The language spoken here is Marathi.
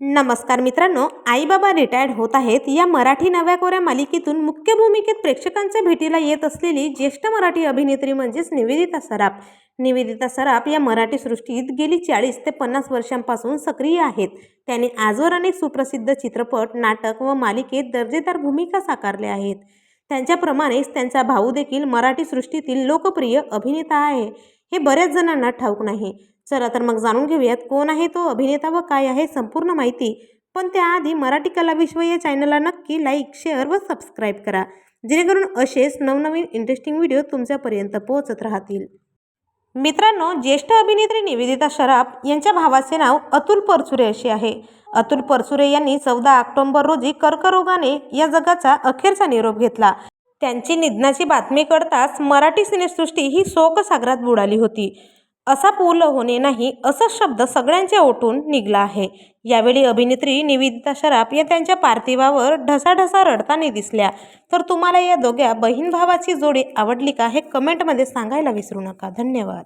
नमस्कार मित्रांनो आईबाबा रिटायर्ड होत आहेत. या मराठी नव्या कोऱ्या मालिकेतून मुख्य भूमिकेत प्रेक्षकांच्या भेटीला येत असलेली ज्येष्ठ मराठी अभिनेत्री म्हणजेच निवेदिता सराफ. निवेदिता सराफ या मराठी सृष्टीत गेली चाळीस ते पन्नास वर्षांपासून सक्रिय आहेत. त्यांनी आजवर अनेक सुप्रसिद्ध चित्रपट नाटक व मालिकेत दर्जेदार भूमिका साकारल्या आहेत. त्यांच्याप्रमाणेच त्यांचा भाऊ देखील मराठी सृष्टीतील लोकप्रिय अभिनेता आहे. हे बऱ्याच जणांना ठाऊक नाही. चला तर मग जाणून घेऊयात कोण आहे तो अभिनेता व काय आहे संपूर्ण माहिती. पण त्याआधी मराठी कला विश्व या चॅनलला नक्की लाईक शेअर व सबस्क्राईब करा. जेणेकरून असेच नवनवीन इंटरेस्टिंग व्हिडिओ तुमच्यापर्यंत पोहोचत राहतील. मित्रांनो ज्येष्ठ अभिनेत्री निवेदिता शराफ यांच्या भावाचे नाव अतुल परचुरे असे आहे. अतुल परचुरे यांनी चौदा ऑक्टोंबर रोजी कर्करोगाने या जगाचा अखेरचा निरोप घेतला. त्यांची निधनाची बातमी कळताच मराठी सिनेसृष्टी ही शोकसागरात बुडाली होती. असा पूल होणे नाही असा शब्द सगळ्यांच्या ओटून निघला आहे. यावेळी अभिनेत्री निवेदिता शराफ या त्यांच्या पार्थिवावर ढसाढसा रडताना दिसल्या. तर तुम्हाला या दोघ्या बहीण भावाची जोडी आवडली का हे कमेंटमध्ये सांगायला विसरू नका. धन्यवाद.